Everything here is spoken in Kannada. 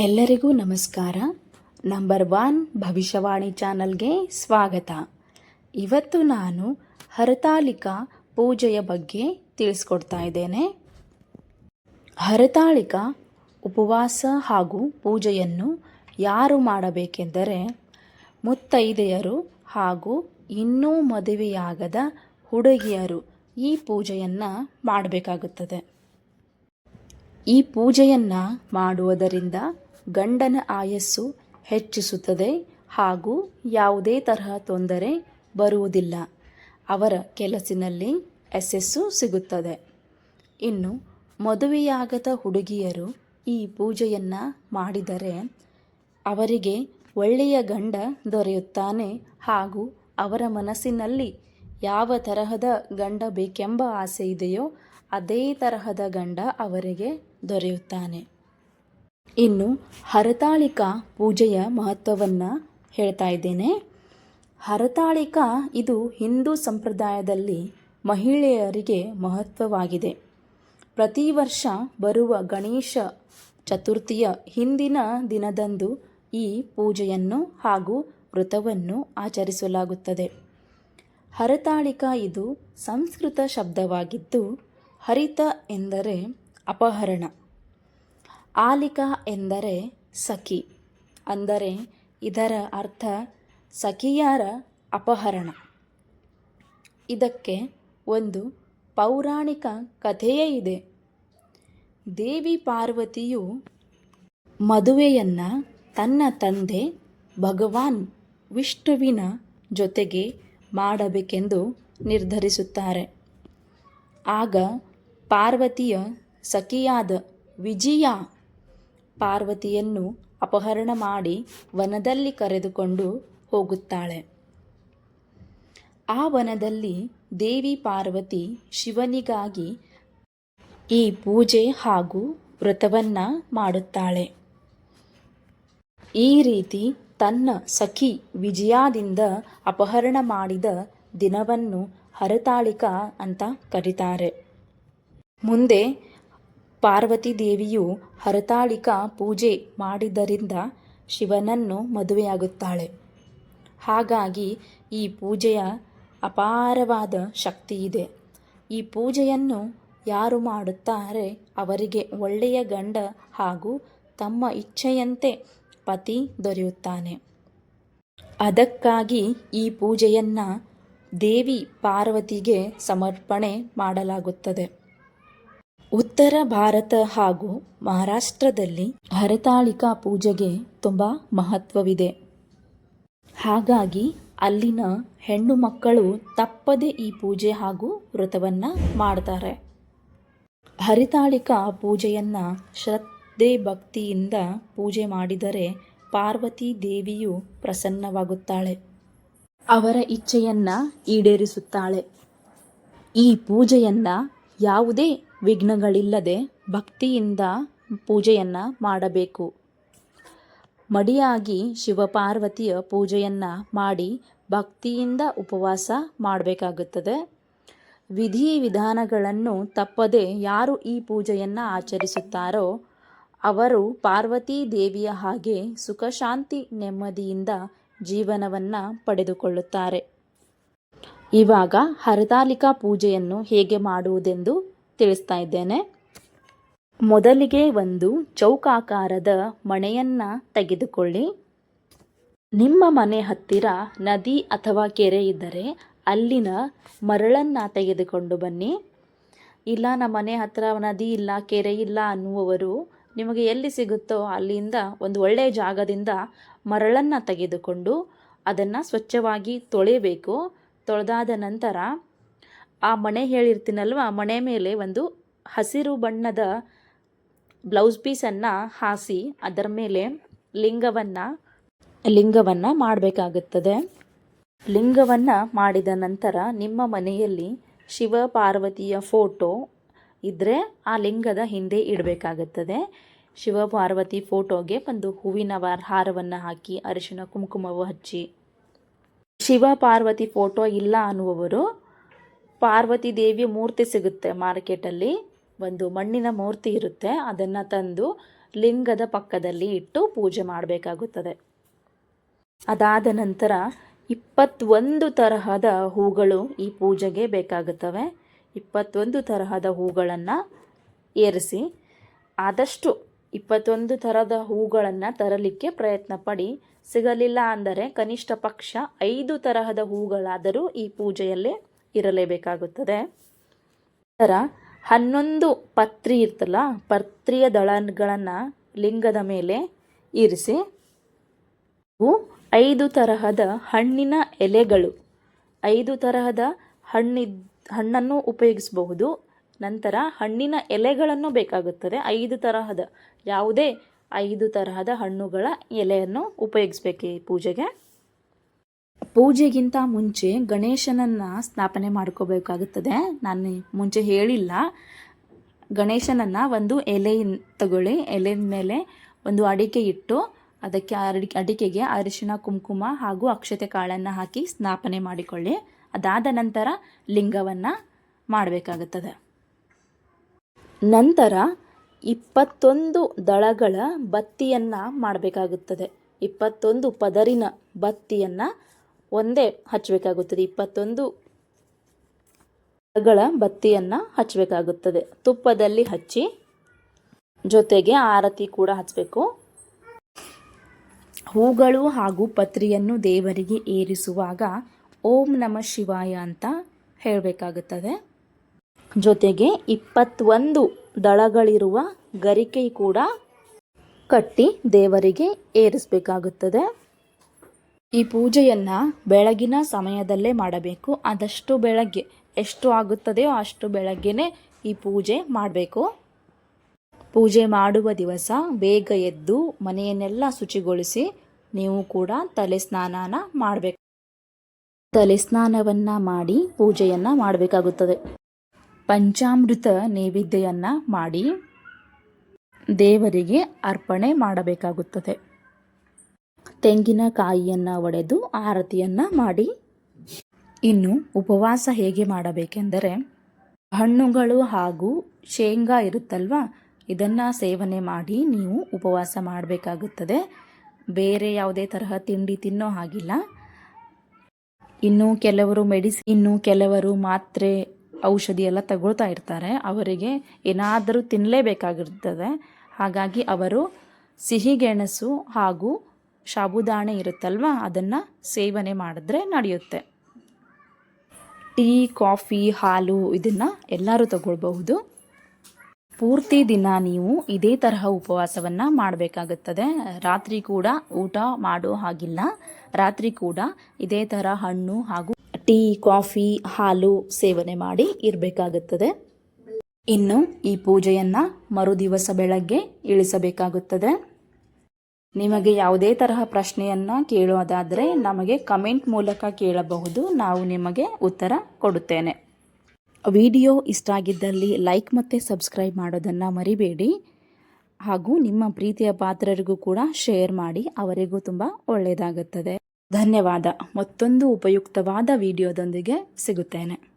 ಎಲ್ಲರಿಗೂ ನಮಸ್ಕಾರ. ನಂಬರ್ ಒನ್ ಭವಿಷ್ಯವಾಣಿ ಚಾನಲ್ಗೆ ಸ್ವಾಗತ. ಇವತ್ತು ನಾನು ಹರತಾಳಿಕಾ ಪೂಜೆಯ ಬಗ್ಗೆ ತಿಳಿಸ್ಕೊಡ್ತಾ ಇದ್ದೇನೆ. ಹರತಾಳಿಕಾ ಉಪವಾಸ ಹಾಗೂ ಪೂಜೆಯನ್ನು ಯಾರು ಮಾಡಬೇಕೆಂದರೆ ಮುತ್ತೈದೆಯರು ಹಾಗೂ ಇನ್ನೂ ಮದುವೆಯಾಗದ ಹುಡುಗಿಯರು ಈ ಪೂಜೆಯನ್ನು ಮಾಡಬೇಕಾಗುತ್ತದೆ. ಈ ಪೂಜೆಯನ್ನು ಮಾಡುವುದರಿಂದ ಗಂಡನ ಆಯಸ್ಸು ಹೆಚ್ಚಿಸುತ್ತದೆ ಹಾಗೂ ಯಾವುದೇ ತರಹ ತೊಂದರೆ ಬರುವುದಿಲ್ಲ. ಅವರ ಕೆಲಸಿನಲ್ಲಿ ಯಶಸ್ಸು ಸಿಗುತ್ತದೆ. ಇನ್ನು ಮದುವೆಯಾಗದ ಹುಡುಗಿಯರು ಈ ಪೂಜೆಯನ್ನು ಮಾಡಿದರೆ ಅವರಿಗೆ ಒಳ್ಳೆಯ ಗಂಡ ದೊರೆಯುತ್ತಾನೆ ಹಾಗೂ ಅವರ ಮನಸ್ಸಿನಲ್ಲಿ ಯಾವ ತರಹದ ಗಂಡ ಬೇಕೆಂಬ ಆಸೆ ಇದೆಯೋ ಅದೇ ತರಹದ ಗಂಡ ಅವರಿಗೆ ದೊರೆಯುತ್ತಾನೆ. ಇನ್ನು ಹರತಾಳಿಕಾ ಪೂಜೆಯ ಮಹತ್ವವನ್ನು ಹೇಳ್ತಾ ಇದ್ದೇನೆ. ಹರತಾಳಿಕಾ ಇದು ಹಿಂದೂ ಸಂಪ್ರದಾಯದಲ್ಲಿ ಮಹಿಳೆಯರಿಗೆ ಮಹತ್ವವಾಗಿದೆ. ಪ್ರತಿ ವರ್ಷ ಬರುವ ಗಣೇಶ ಚತುರ್ಥಿಯ ಹಿಂದಿನ ದಿನದಂದು ಈ ಪೂಜೆಯನ್ನು ಹಾಗೂ ವ್ರತವನ್ನು ಆಚರಿಸಲಾಗುತ್ತದೆ. ಹರತಾಳಿಕಾ ಇದು ಸಂಸ್ಕೃತ ಶಬ್ದವಾಗಿದ್ದು ಹರಿತ ಎಂದರೆ ಅಪಹರಣ. ಆಲಿಕಾ ಎಂದರೆ ಸಖಿ. ಅಂದರೆ ಇದರ ಅರ್ಥ ಸಖಿಯಾರ ಅಪಹರಣ. ಇದಕ್ಕೆ ಒಂದು ಪೌರಾಣಿಕ ಕಥೆಯೇ ಇದೆ. ದೇವಿ ಪಾರ್ವತಿಯು ಮದುವೆಯನ್ನು ತನ್ನ ತಂದೆ ಭಗವಾನ್ ವಿಷ್ಣುವಿನ ಜೊತೆಗೆ ಮಾಡಬೇಕೆಂದು ನಿರ್ಧರಿಸುತ್ತಾರೆ. ಆಗ ಪಾರ್ವತಿಯ ಸಖಿಯಾದ ವಿಜಯ ಪಾರ್ವತಿಯನ್ನು ಅಪಹರಣ ಮಾಡಿ ವನದಲ್ಲಿ ಕರೆದುಕೊಂಡು ಹೋಗುತ್ತಾಳೆ. ಆ ವನದಲ್ಲಿ ದೇವಿ ಪಾರ್ವತಿ ಶಿವನಿಗಾಗಿ ಈ ಪೂಜೆ ಹಾಗೂ ವ್ರತವನ್ನು ಮಾಡುತ್ತಾಳೆ. ಈ ರೀತಿ ತನ್ನ ಸಖಿ ವಿಜಯದಿಂದ ಅಪಹರಣ ಮಾಡಿದ ದಿನವನ್ನು ಹರತಾಳಿಕ ಅಂತ ಕರೀತಾರೆ. ಮುಂದೆ ಪಾರ್ವತಿ ದೇವಿಯು ಹರತಾಳಿಕಾ ಪೂಜೆ ಮಾಡಿದ್ದರಿಂದ ಶಿವನನ್ನು ಮದುವೆಯಾಗುತ್ತಾಳೆ. ಹಾಗಾಗಿ ಈ ಪೂಜೆಯ ಅಪಾರವಾದ ಶಕ್ತಿ ಇದೆ ಈ ಪೂಜೆಯನ್ನು ಯಾರು ಮಾಡುತ್ತಾರೆ ಅವರಿಗೆ ಒಳ್ಳೆಯ ಗಂಡ ಹಾಗೂ ತಮ್ಮ ಇಚ್ಛೆಯಂತೆ ಪತಿ ದೊರೆಯುತ್ತಾನೆ. ಅದಕ್ಕಾಗಿ ಈ ಪೂಜೆಯನ್ನು ದೇವಿ ಪಾರ್ವತಿಗೆ ಸಮರ್ಪಣೆ ಮಾಡಲಾಗುತ್ತದೆ. ಉತ್ತರ ಭಾರತ ಹಾಗೂ ಮಹಾರಾಷ್ಟ್ರದಲ್ಲಿ ಹರತಾಳಿಕಾ ಪೂಜೆಗೆ ತುಂಬ ಮಹತ್ವವಿದೆ. ಹಾಗಾಗಿ ಅಲ್ಲಿನ ಹೆಣ್ಣು ಮಕ್ಕಳು ತಪ್ಪದೆ ಈ ಪೂಜೆ ಹಾಗೂ ವ್ರತವನ್ನು ಮಾಡ್ತಾರೆ. ಹರಿತಾಳಿಕಾ ಪೂಜೆಯನ್ನು ಶ್ರದ್ಧೆ ಭಕ್ತಿಯಿಂದ ಪೂಜೆ ಮಾಡಿದರೆ ಪಾರ್ವತಿ ದೇವಿಯು ಪ್ರಸನ್ನವಾಗುತ್ತಾಳೆ. ಅವರ ಇಚ್ಛೆಯನ್ನು ಈಡೇರಿಸುತ್ತಾಳೆ. ಈ ಪೂಜೆಯನ್ನು ಯಾವುದೇ ವಿಘ್ನಗಳಿಲ್ಲದೆ ಭಕ್ತಿಯಿಂದ ಪೂಜೆಯನ್ನು ಮಾಡಬೇಕು. ಮಡಿಯಾಗಿ ಶಿವಪಾರ್ವತಿಯ ಪೂಜೆಯನ್ನು ಮಾಡಿ ಭಕ್ತಿಯಿಂದ ಉಪವಾಸ ಮಾಡಬೇಕಾಗುತ್ತದೆ. ವಿಧಿ ವಿಧಾನಗಳನ್ನು ತಪ್ಪದೆ ಯಾರು ಈ ಪೂಜೆಯನ್ನು ಆಚರಿಸುತ್ತಾರೋ ಅವರು ಪಾರ್ವತಿ ದೇವಿಯ ಹಾಗೆ ಸುಖ, ಶಾಂತಿ, ನೆಮ್ಮದಿಯಿಂದ ಜೀವನವನ್ನು ಪಡೆದುಕೊಳ್ಳುತ್ತಾರೆ. ಇವಾಗ ಹರತಾಲಿಕಾ ಪೂಜೆಯನ್ನು ಹೇಗೆ ಮಾಡುವುದೆಂದು ತಿಳಿಸ್ತಾ ಇದ್ದೇನೆ. ಮೊದಲಿಗೆ ಒಂದು ಚೌಕಾಕಾರದ ಮಣೆಯನ್ನು ತೆಗೆದುಕೊಳ್ಳಿ. ನಿಮ್ಮ ಮನೆ ಹತ್ತಿರ ನದಿ ಅಥವಾ ಕೆರೆ ಇದ್ದರೆ ಅಲ್ಲಿನ ಮರಳನ್ನು ತೆಗೆದುಕೊಂಡು ಬನ್ನಿ. ಇಲ್ಲ, ನಮ್ಮ ಮನೆ ಹತ್ತಿರ ನದಿ ಇಲ್ಲ, ಕೆರೆ ಇಲ್ಲ ಅನ್ನುವವರು ನಿಮಗೆ ಎಲ್ಲಿ ಸಿಗುತ್ತೋ ಅಲ್ಲಿಂದ ಒಂದು ಒಳ್ಳೆಯ ಜಾಗದಿಂದ ಮರಳನ್ನು ತೆಗೆದುಕೊಂಡು ಅದನ್ನು ಸ್ವಚ್ಛವಾಗಿ ತೊಳೆಯಬೇಕು. ತೊಳೆದಾದ ನಂತರ ಆ ಮಣೆ ಹೇಳಿರ್ತೀನಲ್ವ? ಆ ಮಣೆ ಮೇಲೆ ಒಂದು ಹಸಿರು ಬಣ್ಣದ ಬ್ಲೌಸ್ ಪೀಸನ್ನು ಹಾಸಿ ಅದರ ಮೇಲೆ ಲಿಂಗವನ್ನು ಲಿಂಗವನ್ನು ಮಾಡಬೇಕಾಗುತ್ತದೆ. ಲಿಂಗವನ್ನು ಮಾಡಿದ ನಂತರ ನಿಮ್ಮ ಮನೆಯಲ್ಲಿ ಶಿವ ಪಾರ್ವತಿಯ ಫೋಟೋ ಇದ್ದರೆ ಆ ಲಿಂಗದ ಹಿಂದೆ ಇಡಬೇಕಾಗುತ್ತದೆ. ಶಿವ ಪಾರ್ವತಿ ಫೋಟೋಗೆ ಒಂದು ಹೂವಿನ ಹಾರವನ್ನು ಹಾಕಿ ಅರಿಶಿನ ಕುಂಕುಮವು ಹಚ್ಚಿ. ಶಿವ ಪಾರ್ವತಿ ಫೋಟೋ ಇಲ್ಲ ಅನ್ನುವವರು ಪಾರ್ವತಿ ದೇವಿ ಮೂರ್ತಿ ಸಿಗುತ್ತೆ ಮಾರ್ಕೆಟಲ್ಲಿ. ಒಂದು ಮಣ್ಣಿನ ಮೂರ್ತಿ ಇರುತ್ತೆ. ಅದನ್ನು ತಂದು ಲಿಂಗದ ಪಕ್ಕದಲ್ಲಿ ಇಟ್ಟು ಪೂಜೆ ಮಾಡಬೇಕಾಗುತ್ತದೆ. ಅದಾದ ನಂತರ ಇಪ್ಪತ್ತೊಂದು ತರಹದ ಹೂಗಳು ಈ ಪೂಜೆಗೆ ಬೇಕಾಗುತ್ತವೆ. ಇಪ್ಪತ್ತೊಂದು ತರಹದ ಹೂಗಳನ್ನು ಏರಿಸಿ, ಆದಷ್ಟು ಇಪ್ಪತ್ತೊಂದು ಥರದ ಹೂಗಳನ್ನು ತರಲಿಕ್ಕೆ ಪ್ರಯತ್ನ ಪಡಿ. ಸಿಗಲಿಲ್ಲ ಅಂದರೆ ಕನಿಷ್ಠ ಪಕ್ಷ ಐದು ತರಹದ ಹೂಗಳಾದರೂ ಈ ಪೂಜೆಯಲ್ಲಿ ಇರಲೇಬೇಕಾಗುತ್ತದೆ. ನಂತರ ಹನ್ನೊಂದು ಪತ್ರಿ ಇರ್ತಲ್ಲ, ಪತ್ರಿಯ ದಳಗಳನ್ನು ಲಿಂಗದ ಮೇಲೆ ಇರಿಸಿ ಐದು ತರಹದ ಹಣ್ಣಿನ ಎಲೆಗಳು. ಐದು ತರಹದ ಹಣ್ಣಿದ್ ಹಣ್ಣನ್ನು ಉಪಯೋಗಿಸಬಹುದು. ನಂತರ ಹಣ್ಣಿನ ಎಲೆಗಳನ್ನು ಬೇಕಾಗುತ್ತದೆ. ಐದು ತರಹದ, ಯಾವುದೇ ಐದು ತರಹದ ಹಣ್ಣುಗಳ ಎಲೆಯನ್ನು ಉಪಯೋಗಿಸ್ಬೇಕು ಈ ಪೂಜೆಗೆ. ಪೂಜೆಗಿಂತ ಮುಂಚೆ ಗಣೇಶನನ್ನು ಸ್ಥಾಪನೆ ಮಾಡ್ಕೋಬೇಕಾಗುತ್ತದೆ. ನಾನು ಮುಂಚೆ ಹೇಳಿಲ್ಲ. ಗಣೇಶನನ್ನು ಒಂದು ಎಲೆ ತಗೊಳ್ಳಿ. ಎಲೆ ಮೇಲೆ ಒಂದು ಅಡಿಕೆ ಇಟ್ಟು ಅದಕ್ಕೆ ಅಡಿ, ಅಡಿಕೆಗೆ ಅರಿಶಿಣ, ಕುಂಕುಮ ಹಾಗೂ ಅಕ್ಷತೆ ಕಾಳನ್ನು ಹಾಕಿ ಸ್ಥಾಪನೆ ಮಾಡಿಕೊಳ್ಳಿ. ಅದಾದ ನಂತರ ಲಿಂಗವನ್ನು ಮಾಡಬೇಕಾಗುತ್ತದೆ. ನಂತರ ಇಪ್ಪತ್ತೊಂದು ದಳಗಳ ಬತ್ತಿಯನ್ನು ಮಾಡಬೇಕಾಗುತ್ತದೆ. ಇಪ್ಪತ್ತೊಂದು ಪದರಿನ ಬತ್ತಿಯನ್ನು ಒಂದೇ ಹಚ್ಚಬೇಕಾಗುತ್ತದೆ. ಇಪ್ಪತ್ತೊಂದು ಗಳ ಬತ್ತಿಯನ್ನು ಹಚ್ಚಬೇಕಾಗುತ್ತದೆ. ತುಪ್ಪದಲ್ಲಿ ಹಚ್ಚಿ ಜೊತೆಗೆ ಆರತಿ ಕೂಡ ಹಚ್ಚಬೇಕು. ಹೂಗಳು ಹಾಗೂ ಪತ್ರಿಯನ್ನು ದೇವರಿಗೆ ಏರಿಸುವಾಗ ಓಂ ನಮ ಶಿವಾಯ ಅಂತ ಹೇಳಬೇಕಾಗುತ್ತದೆ. ಜೊತೆಗೆ ಇಪ್ಪತ್ತೊಂದು ದಳಗಳಿರುವ ಗರಿಕೆ ಕೂಡ ಕಟ್ಟಿ ದೇವರಿಗೆ ಏರಿಸಬೇಕಾಗುತ್ತದೆ. ಈ ಪೂಜೆಯನ್ನು ಬೆಳಗಿನ ಸಮಯದಲ್ಲೇ ಮಾಡಬೇಕು. ಆದಷ್ಟು ಬೆಳಗ್ಗೆ. ಎಷ್ಟು ಆಗುತ್ತದೆಯೋ ಅಷ್ಟು ಬೆಳಗ್ಗೆನೇ ಈ ಪೂಜೆ ಮಾಡಬೇಕು. ಪೂಜೆ ಮಾಡುವ ದಿವಸ ಬೇಗ ಎದ್ದು ಮನೆಯನ್ನೆಲ್ಲ ಶುಚಿಗೊಳಿಸಿ ನೀವು ಕೂಡ ತಲೆ ಸ್ನಾನನ ಮಾಡಬೇಕು. ತಲೆ ಸ್ನಾನವನ್ನು ಮಾಡಿ ಪೂಜೆಯನ್ನು ಮಾಡಬೇಕಾಗುತ್ತದೆ. ಪಂಚಾಮೃತ ನೈವೇದ್ಯವನ್ನು ಮಾಡಿ ದೇವರಿಗೆ ಅರ್ಪಣೆ ಮಾಡಬೇಕಾಗುತ್ತದೆ. ತೆಂಗಿನಕಾಯಿಯನ್ನು ಒಡೆದು ಆರತಿಯನ್ನು ಮಾಡಿ. ಇನ್ನು ಉಪವಾಸ ಹೇಗೆ ಮಾಡಬೇಕೆಂದರೆ, ಹಣ್ಣುಗಳು ಹಾಗೂ ಶೇಂಗಾ ಇರುತ್ತಲ್ವ, ಇದನ್ನು ಸೇವನೆ ಮಾಡಿ ನೀವು ಉಪವಾಸ ಮಾಡಬೇಕಾಗುತ್ತದೆ. ಬೇರೆ ಯಾವುದೇ ತರಹ ತಿಂಡಿ ತಿನ್ನೋ ಹಾಗಿಲ್ಲ. ಇನ್ನು ಕೆಲವರು ಮೆಡಿಸಿ, ಇನ್ನು ಕೆಲವರು ಮಾತ್ರೆ, ಔಷಧಿ ಎಲ್ಲ ತಗೊಳ್ತಾ ಇರ್ತಾರೆ. ಅವರಿಗೆ ಏನಾದರೂ ತಿನ್ನಲೇಬೇಕಾಗಿರ್ತದೆ ಹಾಗಾಗಿ ಅವರು ಸಿಹಿಗೆಣಸು ಹಾಗೂ ಸಾಬುದಾಣೆ ಇರುತ್ತಲ್ವ? ಅದನ್ನು ಸೇವನೆ ಮಾಡಿದ್ರೆ ನಡೆಯುತ್ತೆ. ಟೀ, ಕಾಫಿ, ಹಾಲು ಇದನ್ನು ಎಲ್ಲರೂ ತಗೊಳ್ಬಹುದು. ಪೂರ್ತಿ ದಿನ ನೀವು ಇದೇ ತರಹ ಉಪವಾಸವನ್ನು ಮಾಡಬೇಕಾಗುತ್ತದೆ. ರಾತ್ರಿ ಕೂಡ ಊಟ ಮಾಡೋ ಹಾಗಿಲ್ಲ. ರಾತ್ರಿ ಕೂಡ ಇದೇ ಥರ ಹಣ್ಣು ಹಾಗೂ ಟೀ, ಕಾಫಿ, ಹಾಲು ಸೇವನೆ ಮಾಡಿ ಇರಬೇಕಾಗುತ್ತದೆ. ಇನ್ನು ಈ ಪೂಜೆಯನ್ನು ಮರುದಿವಸ ಬೆಳಗ್ಗೆ ಇಳಿಸಬೇಕಾಗುತ್ತದೆ. ನಿಮಗೆ ಯಾವುದೇ ತರಹ ಪ್ರಶ್ನೆಯನ್ನು ಕೇಳೋದಾದರೆ ನಮಗೆ ಕಮೆಂಟ್ ಮೂಲಕ ಕೇಳಬಹುದು. ನಾವು ನಿಮಗೆ ಉತ್ತರ ಕೊಡುತ್ತೇನೆ. ವಿಡಿಯೋ ಇಷ್ಟ ಆಗಿದ್ದಲ್ಲಿ ಲೈಕ್ ಮತ್ತು ಸಬ್ಸ್ಕ್ರೈಬ್ ಮಾಡೋದನ್ನು ಮರಿಬೇಡಿ. ಹಾಗೂ ನಿಮ್ಮ ಪ್ರೀತಿಯ ಪಾತ್ರರಿಗೂ ಕೂಡ ಶೇರ್ ಮಾಡಿ, ಅವರಿಗೂ ತುಂಬ ಒಳ್ಳೆಯದಾಗುತ್ತದೆ. ಧನ್ಯವಾದ. ಮತ್ತೊಂದು ಉಪಯುಕ್ತವಾದ ವಿಡಿಯೋದೊಂದಿಗೆ ಸಿಗುತ್ತೇನೆ.